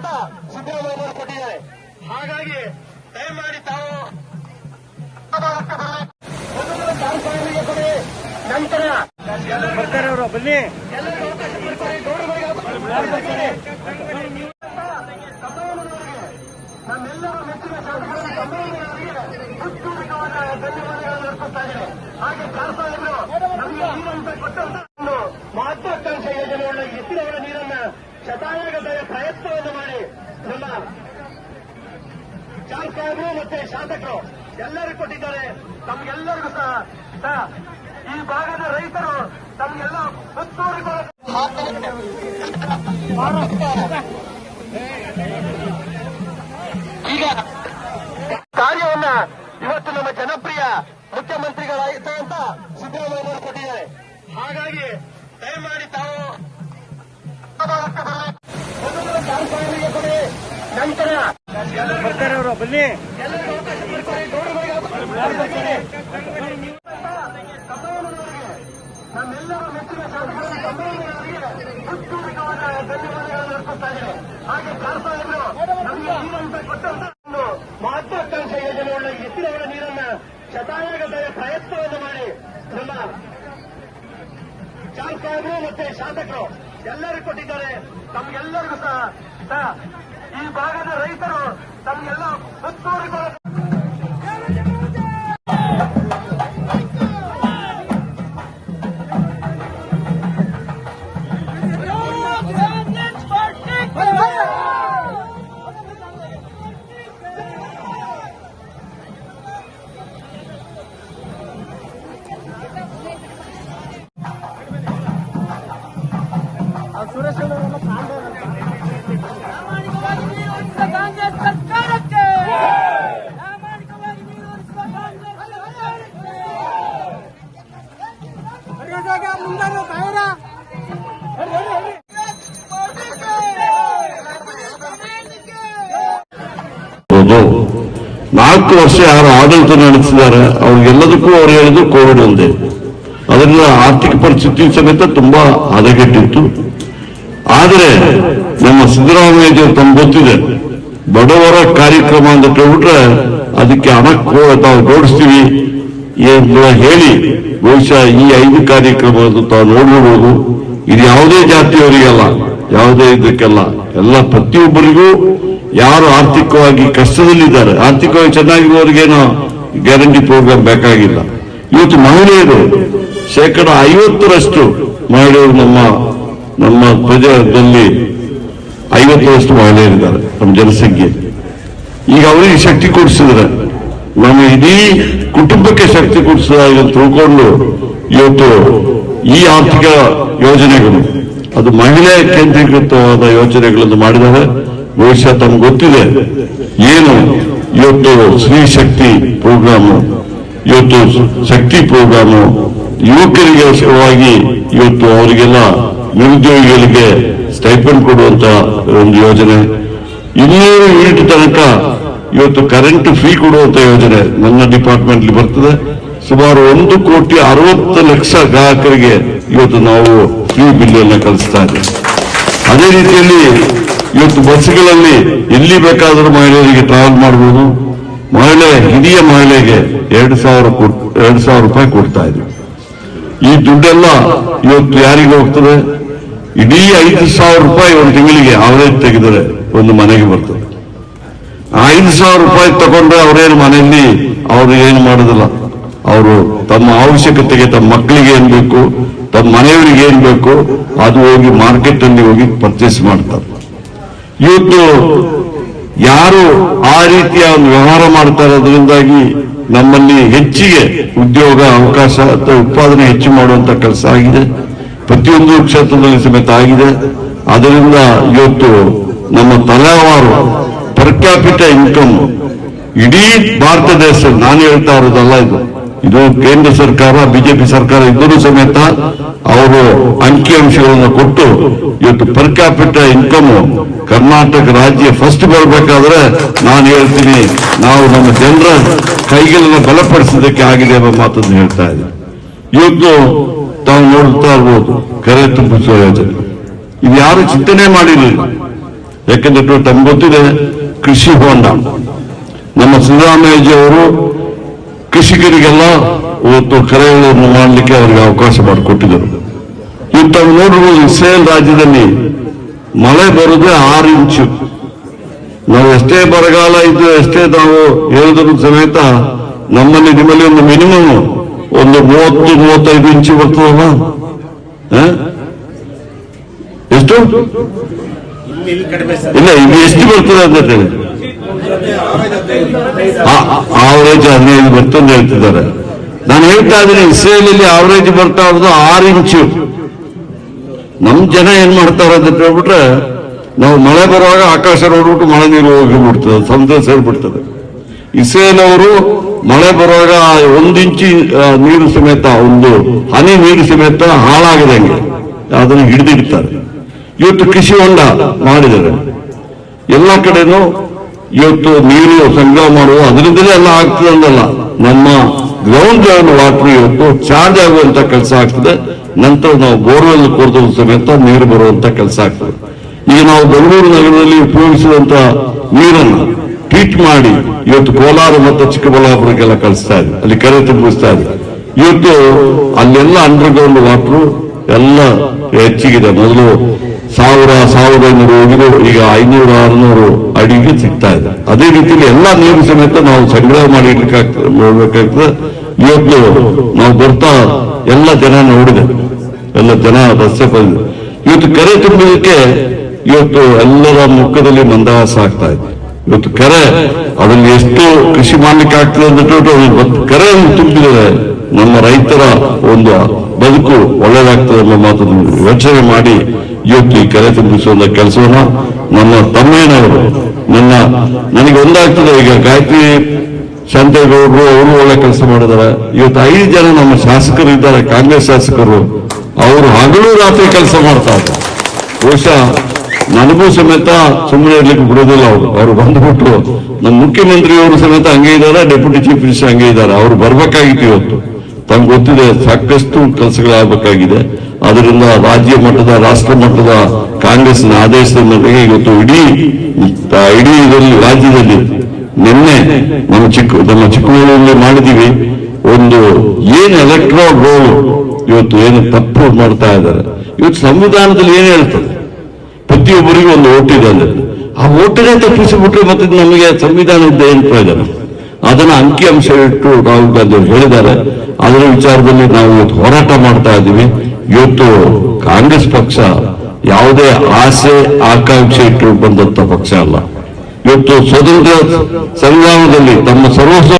ಅಂತ ಸಿದ್ದರಾಮಯ್ಯ ಕೊಟ್ಟಿದ್ದಾರೆ. ಹಾಗಾಗಿ ದಯಮಾಡಿ ತಾವು ಕೊಡಿ. ನಂತರ ಬರ್ತಾರೆ ಬನ್ನಿ. ನಮ್ಮೆಲ್ಲರೂ ತಮ್ಮವರಿಗೆ ಉತ್ಕೃಷ್ಟವಾದ ಧನ್ಯವಾದಗಳನ್ನು ಅರ್ಪಿಸ್ತಾ ಇದ್ದಾರೆ ಹಾಗೆ ಕಾರ್ಪೊರೇಟರು ನಮಗೆ ನೀರಂತ ಕೊಟ್ಟಂತ ಒಂದು ಮಹತ್ವಾಕಾಂಕ್ಷೆ ಯೋಜನೆಗಳ ಎತ್ತಿನವರ ನೀರನ್ನ ಶತಾಯಗದ ಪ್ರಯತ್ನವನ್ನು ಮಾಡಿ ನಮ್ಮ ಶಾಸಕರು ಮತ್ತೆ ಶಾಸಕರು ಎಲ್ಲರೂ ಕೊಟ್ಟಿದ್ದಾರೆ. ತಮಗೆಲ್ಲರಿಗೂ ಸಹ ಈ ಭಾಗದ ರೈತರು ತಮ್ಗೆಲ್ಲ ಒತ್ತುವರಿ ಈಗ ನಮ್ಮೆಲ್ಲರ ಮೆಚ್ಚಿನ ಶಾಸಕರು ತಮ್ಮವರಿಗೆ ಉತ್ಕೃಷ್ಟವಾದ ಧನ್ಯವಾದಗಳನ್ನು ಅರ್ಪಿಸ್ತಾ ಇದ್ದಾರೆ ಹಾಗೆ ಕಾರ್ಪೊರೇಟರು ನಮಗೆ ನೀರಂತ ಕೊಟ್ಟಂತ ಒಂದು ಮಹತ್ವಾಕಾಂಕ್ಷೆ ಯೋಜನೆಗಳ ಎತ್ತಿನವರ ನೀರನ್ನ ಶತಾಯಗದ ಪ್ರಯತ್ನವನ್ನು ಮಾಡಿ ನಮ್ಮ ಶಾಸಕರು ಮತ್ತೆ ಶಾಸಕರು ಎಲ್ಲರೂ ಕೊಟ್ಟಿದ್ದಾರೆ ತಮ್ಗೆಲ್ಲರಿಗೂ ಸಹ ಈ ಭಾಗದ ರೈತರು ತಮಗೆಲ್ಲ ಒತ್ತುವರಿ ನಾಲ್ಕು ವರ್ಷ ಯಾರು ಆಡಳಿತ ನಡೆಸಿದ್ದಾರೆ, ಅವ್ರಿಗೆಲ್ಲದಕ್ಕೂ ಅವ್ರು ಹೇಳಿದ್ರು ಕೋವಿಡ್ ಒಂದೇ. ಅದರಿಂದ ಆರ್ಥಿಕ ಪರಿಸ್ಥಿತಿ ಸಮೇತ ತುಂಬಾ ಹದಗೆಟ್ಟಿತ್ತು. ಆದರೆ ನಮ್ಮ ಸಿದ್ದರಾಮಯ್ಯ ತಮ್ಗೆ ಗೊತ್ತಿದೆ, ಬಡವರ ಕಾರ್ಯಕ್ರಮ ಅಂತ ಹೇಳ್ಬಿಟ್ರೆ ಅದಕ್ಕೆ ಹಣ ತಾವು ಜೋಡಿಸ್ತೀವಿ ಹೇಳಿ ಬಹುಶಃ ಈ ಐದು ಕಾರ್ಯಕ್ರಮವನ್ನು ತಾವು ನೋಡಿರ್ಬೋದು ಇದು ಯಾವುದೇ ಜಾತಿಯವರಿಗಲ್ಲ, ಯಾವುದೇ ಇದಕ್ಕೆಲ್ಲ, ಎಲ್ಲ ಪ್ರತಿಯೊಬ್ಬರಿಗೂ ಯಾರು ಆರ್ಥಿಕವಾಗಿ ಕಷ್ಟದಲ್ಲಿದ್ದಾರೆ, ಆರ್ಥಿಕವಾಗಿ ಚೆನ್ನಾಗಿರುವವರಿಗೇನು ಗ್ಯಾರಂಟಿ ಪ್ರೋಗ್ರಾಮ್ ಬೇಕಾಗಿಲ್ಲ. ಇವತ್ತು ಮಹಿಳೆಯರು ಶೇಕಡ ಐವತ್ತರಷ್ಟು ಮಹಿಳೆಯರು ನಮ್ಮ ನಮ್ಮ ಪ್ರಜೆಯಲ್ಲಿ ಐವತ್ತರಷ್ಟು ಮಹಿಳೆಯರಿದ್ದಾರೆ, ನಮ್ಮ ಜನಸಂಖ್ಯೆ ಈಗ ಅವರಿಗೆ ಶಕ್ತಿ ಕೊಡಿಸಿದ್ರೆ ನಮ್ಮ ಇಡೀ ಕುಟುಂಬಕ್ಕೆ ಶಕ್ತಿ ಕೊಡಿಸಿದಾಗ ತಿಳ್ಕೊಂಡು ಇವತ್ತು ಈ ಆರ್ಥಿಕ ಯೋಜನೆಗಳು, ಅದು ಮಹಿಳೆ ಕೇಂದ್ರೀಕೃತವಾದ ಯೋಜನೆಗಳನ್ನು ಮಾಡಿದರೆ ಭವಿಷ್ಯ ತಮ್ಗೆ ಗೊತ್ತಿದೆ. ಏನು ಇವತ್ತು ಸ್ತ್ರೀ ಶಕ್ತಿ ಪ್ರೋಗ್ರಾಮ್, ಇವತ್ತು ಶಕ್ತಿ ಪ್ರೋಗ್ರಾಮು ಯುವಕರಿಗೋಸ್ಕರವಾಗಿ ಇವತ್ತು ಅವರಿಗೆಲ್ಲ ನಿರುದ್ಯೋಗಿಗಳಿಗೆ ಸ್ಟೈಪನ್ ಕೊಡುವಂತ ಒಂದು ಯೋಜನೆ. ಇನ್ನೂರು ಯೂನಿಟ್ ತನಕ ಇವತ್ತು ಕರೆಂಟ್ ಫ್ರೀ ಕೊಡುವಂತ ಯೋಜನೆ ನನ್ನ ಡಿಪಾರ್ಟ್ಮೆಂಟ್ ಬರ್ತದೆ. ಸುಮಾರು ಒಂದು ಕೋಟಿ ಅರವತ್ತು ಲಕ್ಷ ಗ್ರಾಹಕರಿಗೆ ಇವತ್ತು ನಾವು ಫ್ರೀ ಬಿಲ್ ಅನ್ನ ಕಲಿಸ್ತಾ ಇದ್ದೇವೆ. ಅದೇ ರೀತಿಯಲ್ಲಿ ಇವತ್ತು ಬಸ್ಗಳಲ್ಲಿ ಎಲ್ಲಿ ಬೇಕಾದರೂ ಮಹಿಳೆಯರಿಗೆ ಟ್ರಾವೆಲ್ ಮಾಡಬಹುದು ಮಹಿಳೆ, ಹಿರಿಯ ಮಹಿಳೆಗೆ ಎರಡು ಸಾವಿರ ಎರಡು ಸಾವಿರ ರೂಪಾಯಿ ಕೊಡ್ತಾ ಇದ್ವಿ ಈ ದುಡ್ಡೆಲ್ಲ ಇವತ್ತು ಯಾರಿಗೆ ಹೋಗ್ತದೆ? ಇಡೀ ಐದು ಸಾವಿರ ರೂಪಾಯಿ ಒಂದು ತಿಂಗಳಿಗೆ ಆವರೇಜ್ ತೆಗೆದರೆ ಒಂದು ಮನೆಗೆ ಬರ್ತದೆ. ಐದು ಸಾವಿರ ರೂಪಾಯಿ ತಗೊಂಡ್ರೆ ಅವ್ರೇನು ಮನೆಯಲ್ಲಿ ಅವರು ಏನು ಮಾಡೋದಿಲ್ಲ. ಅವರು ತಮ್ಮ ಅವಶ್ಯಕತೆಗೆ ತಮ್ಮ ಮಕ್ಕಳಿಗೆ ಏನ್ ಬೇಕು, ತಮ್ಮ ಮನೆಯವರಿಗೆ ಏನ್ ಬೇಕು, ಅದು ಹೋಗಿ ಮಾರ್ಕೆಟ್ ಅಲ್ಲಿ ಹೋಗಿ ಪರ್ಚೇಸ್ ಮಾಡ್ತಾರೆ. ಇವತ್ತು ಯಾರು ಆ ರೀತಿಯ ಒಂದು ವ್ಯವಹಾರ ಮಾಡ್ತಾ ಇರೋದ್ರಿಂದಾಗಿ ನಮ್ಮಲ್ಲಿ ಹೆಚ್ಚಿಗೆ ಉದ್ಯೋಗ ಅವಕಾಶ ಅಥವಾ ಉತ್ಪಾದನೆ ಹೆಚ್ಚು ಮಾಡುವಂತ ಕೆಲಸ ಆಗಿದೆ. ಪ್ರತಿಯೊಂದು ಕ್ಷೇತ್ರದಲ್ಲಿ ಸಮೇತ ಆಗಿದೆ. ಅದರಿಂದ ಇವತ್ತು ನಮ್ಮ ತಲೆವಾರು ಪರ್ ಕ್ಯಾಪಿಟ ಇನ್ಕಮ್ ಇಡೀ ಭಾರತ ದೇಶ, ನಾನು ಹೇಳ್ತಾ ಇರೋದಲ್ಲ ಇದು. ಇದು ಕೇಂದ್ರ ಸರ್ಕಾರ, ಬಿಜೆಪಿ ಸರ್ಕಾರ ಇದ್ದರೂ ಸಮೇತ ಅವರು ಅಂಕಿಅಂಶಗಳನ್ನು ಕೊಟ್ಟು ಇವತ್ತು ಪರ್ ಕ್ಯಾಪಿಟ ಇನ್ಕಮ್ ಕರ್ನಾಟಕ ರಾಜ್ಯ ಫಸ್ಟ್ ಬರಬೇಕಾದ್ರೆ ನಾನು ಹೇಳ್ತೀನಿ, ನಾವು ನಮ್ಮ ಜನರ ಕೈಗಳನ್ನು ಬಲಪಡಿಸೋದಕ್ಕೆ ಆಗಿದೆ ಎಂಬ ಮಾತನ್ನು ಹೇಳ್ತಾ ಇದ್ದೀನಿ. ಇವತ್ತು ತಾವು ನೋಡ್ತಾ ಇರ್ಬೋದು, ಕರೆ ತುಂಬಿಸುವ ಯೋಜನೆ. ಇದು ಯಾರು ಚಿಂತನೆ ಮಾಡಿರಲಿಲ್ಲ. ಯಾಕಂದ್ರೆ ತಮ್ಗೆ ಗೊತ್ತಿದೆ ಕೃಷಿ ಹೋಂಡ ನಮ್ಮ ಸಿದ್ದರಾಮಯ್ಯಜಿ ಅವರು ಕೃಷಿಕರಿಗೆಲ್ಲ ಇವತ್ತು ಕರೆಗಳನ್ನು ಮಾಡಲಿಕ್ಕೆ ಅವರಿಗೆ ಅವಕಾಶ ಮಾಡಿಕೊಟ್ಟಿದ್ದರು. ಇಂಥ ನೋಡಿದ್ರು ಇಸ್ರೇಲ್ ರಾಜ್ಯದಲ್ಲಿ ಮಳೆ ಬರೋದೇ ಆರು ಇಂಚು. ನಾವು ಎಷ್ಟೇ ಬರಗಾಲ ಇದ್ದು ಎಷ್ಟೇ ನಾವು ಹೇಳಿದ್ರು ಸಮೇತ ನಮ್ಮಲ್ಲಿ ನಿಮ್ಮಲ್ಲಿ ಒಂದು ಮಿನಿಮಮ್ ಒಂದು ಮೂವತ್ತು, ಮೂವತ್ತೈದು ಇಂಚು ಬರ್ತದಲ್ಲ? ಎಷ್ಟು? ಇಲ್ಲ ಇದು ಎಷ್ಟು ಬರ್ತದೆ ಅಂತ ಹೇಳಿ ಆವರೇಜ್ ಹದಿನೈದು ಬರ್ತದೆ ಹೇಳ್ತಿದ್ದಾರೆ. ನಾನು ಹೇಳ್ತಾ ಇದ್ದೀನಿ, ಇಸ್ರೇಲಲ್ಲಿ ಆವರೇಜ್ ಬರ್ತಾ ಇರೋದು ಆರು ಇಂಚು. ನಮ್ ಜನ ಏನ್ ಮಾಡ್ತಾರೆ ಅಂತ ಹೇಳ್ಬಿಟ್ರೆ, ನಾವು ಮಳೆ ಬರುವಾಗ ಆಕಾಶ ನೋಡ್ಬಿಟ್ಟು ಮಳೆ ನೀರು ಹೋಗಿಬಿಡ್ತದೆ ಸಮುದ್ರ ಸೇರ್ಬಿಡ್ತದೆ. ಇಸ್ರೇಲ್ ಅವರು ಮಳೆ ಬರುವಾಗ ಒಂದ್ ಇಂಚು ನೀರು ಸಮೇತ, ಒಂದು ಹನಿ ನೀರು ಸಮೇತ ಹಾಳಾಗದಂಗೆ ಅದನ್ನು ಹಿಡಿದಿಡ್ತಾರೆ. ಇವತ್ತು ಕೃಷಿ ಹೊಂಡ ಮಾಡಿದ್ದಾರೆ ಎಲ್ಲ ಕಡೆನೂ ಇವತ್ತು ನೀರು ಸಂಗ್ರಹ ಮಾಡುವ, ಅದರಿಂದಲೇ ಎಲ್ಲ ಆಗ್ತದೆ ಅಂದಲ್ಲ ನಮ್ಮ ಗ್ರೌಂಡ್ ಲೆವೆಲ್ ವಾಟರ್ ಇವತ್ತು ಚಾರ್ಜ್ ಆಗುವಂತ ಕೆಲಸ ಆಗ್ತದೆ. ನಂತರ ನಾವು ಬೋರ್ವೆಲ್ ಕೊರೆದ ಸಮೇತ ನೀರು ಬರುವಂತ ಕೆಲಸ ಆಗ್ತದೆ. ಈಗ ನಾವು ಬೆಂಗಳೂರು ನಗರದಲ್ಲಿ ಉಪಯೋಗಿಸಿದಂತ ನೀರನ್ನು ಟ್ರೀಟ್ ಮಾಡಿ ಇವತ್ತು ಕೋಲಾರ ಮತ್ತು ಚಿಕ್ಕಬಳ್ಳಾಪುರಕ್ಕೆಲ್ಲ ಕಳಿಸ್ತಾ ಇದೆ. ಅಲ್ಲಿ ಕೆರೆ ತುಂಬಿಸ್ತಾ ಇದೆ. ಇವತ್ತು ಅಲ್ಲೆಲ್ಲ ಅಂಡರ್ ಗ್ರೌಂಡ್ ವಾಟರ್ ಎಲ್ಲ ಹೆಚ್ಚಿಗಿದೆ. ಮೊದಲು ಸಾವಿರ ಸಾವಿರದ ಐನೂರು ಹೋಗಿರೋ ಈಗ ಐನೂರು ಆರುನೂರು ಅಡಿಗೆ ಸಿಗ್ತಾ ಇದೆ. ಅದೇ ರೀತಿಯಲ್ಲಿ ಎಲ್ಲ ನೀರು ಸಮೇತ ನಾವು ಸಂಗ್ರಹ ಮಾಡಿ ಇಡ್ಲಿಕ್ಕೆ ಇವತ್ತು ನಾವು ಬರ್ತಾ ಎಲ್ಲ ಜನ ನೋಡಿದೆ. ಎಲ್ಲ ಜನ ರಸ್ತೆ ಬಂದಿದೆ. ಇವತ್ತು ಕೆರೆ ತುಂಬಿದಕ್ಕೆ ಇವತ್ತು ಎಲ್ಲರ ಮುಖದಲ್ಲಿ ಮಂದಹಾಸ ಆಗ್ತಾ ಇದೆ. ಇವತ್ತು ಕೆರೆ, ಅದರಲ್ಲಿ ಎಷ್ಟು ಕೃಷಿ ಮಾಡ್ಲಿಕ್ಕೆ ಆಗ್ತದೆ ಅಂತ ಬತ್- ತುಂಬಿದರೆ ನಮ್ಮ ರೈತರ ಒಂದು ಬದುಕು ಒಳ್ಳೇದಾಗ್ತದೆ ಅನ್ನೋ ಮಾತನ್ನು ಯೋಚನೆ ಮಾಡಿ ಇವತ್ತು ಈ ಕೆರೆ ತುಂಬಿಸುವಂತ ಕೆಲಸವನ್ನ ನಮ್ಮ ತಮ್ಮೇನವರು ನನ್ನ ನನಗೆ ಒಂದಾಗ್ತದೆ. ಈಗ ಗಾಯತ್ರಿ ಶಾಂತೇಗೌಡರು ಅವರು ಒಳ್ಳೆ ಕೆಲಸ ಮಾಡಿದ್ದಾರೆ. ಇವತ್ತು ಐದು ಜನ ನಮ್ಮ ಶಾಸಕರು ಇದ್ದಾರೆ, ಕಾಂಗ್ರೆಸ್ ಶಾಸಕರು. ಅವರು ಹಗಲು ರಾತ್ರಿ ಕೆಲಸ ಮಾಡ್ತಾ ಇದ್ದಾರೆ. ಬಹುಶಃ ನನಗೂ ಸಮೇತ ಸುಮ್ಮನೆ ಇರ್ಲಿಕ್ಕೆ ಬಿಡೋದಿಲ್ಲ ಅವರು. ಅವರು ಬಂದ್ಬಿಟ್ರು ನಮ್ಮ ಮುಖ್ಯಮಂತ್ರಿಯವರು ಸಮೇತ ಹಂಗೆ ಇದ್ದಾರೆ, ಡೆಪ್ಯೂಟಿ ಚೀಫ್ ಮಿನಿಸ್ಟರ್ ಹಂಗೆ ಇದ್ದಾರೆ. ಅವ್ರು ಬರ್ಬೇಕಾಗಿತ್ತು ಇವತ್ತು. ತಮ್ಗೆ ಗೊತ್ತಿದೆ ಸಾಕಷ್ಟು ಕೆಲಸಗಳಾಗಬೇಕಾಗಿದೆ. ಅದರಿಂದ ರಾಜ್ಯ ಮಟ್ಟದ, ರಾಷ್ಟ್ರ ಮಟ್ಟದ ಕಾಂಗ್ರೆಸ್ನ ಆದೇಶದ ಮೇರೆಗೆ ಇವತ್ತು ಇಡೀ ಇಡೀ ಇದರಲ್ಲಿ, ರಾಜ್ಯದಲ್ಲಿ ನಿನ್ನೆ ನಮ್ಮ ಚಿಕ್ಕ, ನಮ್ಮ ಚಿಕ್ಕಮಗಳೂರಲ್ಲಿ ಮಾಡಿದೀವಿ ಒಂದು ಏನು ಎಲೆಕ್ಟ್ರೋ ರೋಲ್ ಇವತ್ತು ಏನು ತಪ್ಪು ಮಾಡ್ತಾ ಇದ್ದಾರೆ. ಇವತ್ತು ಸಂವಿಧಾನದಲ್ಲಿ ಏನು ಹೇಳ್ತದೆ ಪ್ರತಿಯೊಬ್ಬರಿಗೂ ಒಂದು ಓಟ್ ಇದೆ ಆ ಓಟನ್ನೇ ತಪ್ಪಿಸಿಬಿಟ್ರೆ ಮತ್ತೆ ನಮಗೆ ಸಂವಿಧಾನದ ಏನು ಪ್ರಯೋಜನ? ಅದನ್ನ ಅಂಕಿ ಅಂಶ ಇಟ್ಟು ರಾಹುಲ್ ಗಾಂಧಿ ಅವರು ಹೇಳಿದ್ದಾರೆ. ಅದರ ವಿಚಾರದಲ್ಲಿ ನಾವು ಇವತ್ತು ಹೋರಾಟ ಮಾಡ್ತಾ ಇದ್ದೀವಿ. ಇವತ್ತು ಕಾಂಗ್ರೆಸ್ ಪಕ್ಷ ಯಾವುದೇ ಆಸೆ, ಆಕಾಂಕ್ಷೆ ಇಟ್ಟು ಬಂದಂತ ಪಕ್ಷ ಅಲ್ಲ. ಇವತ್ತು ಸ್ವತಂತ್ರ ಸಂಗ್ರಾಮದಲ್ಲಿ ತಮ್ಮ ಸರ್ವಸ್ವ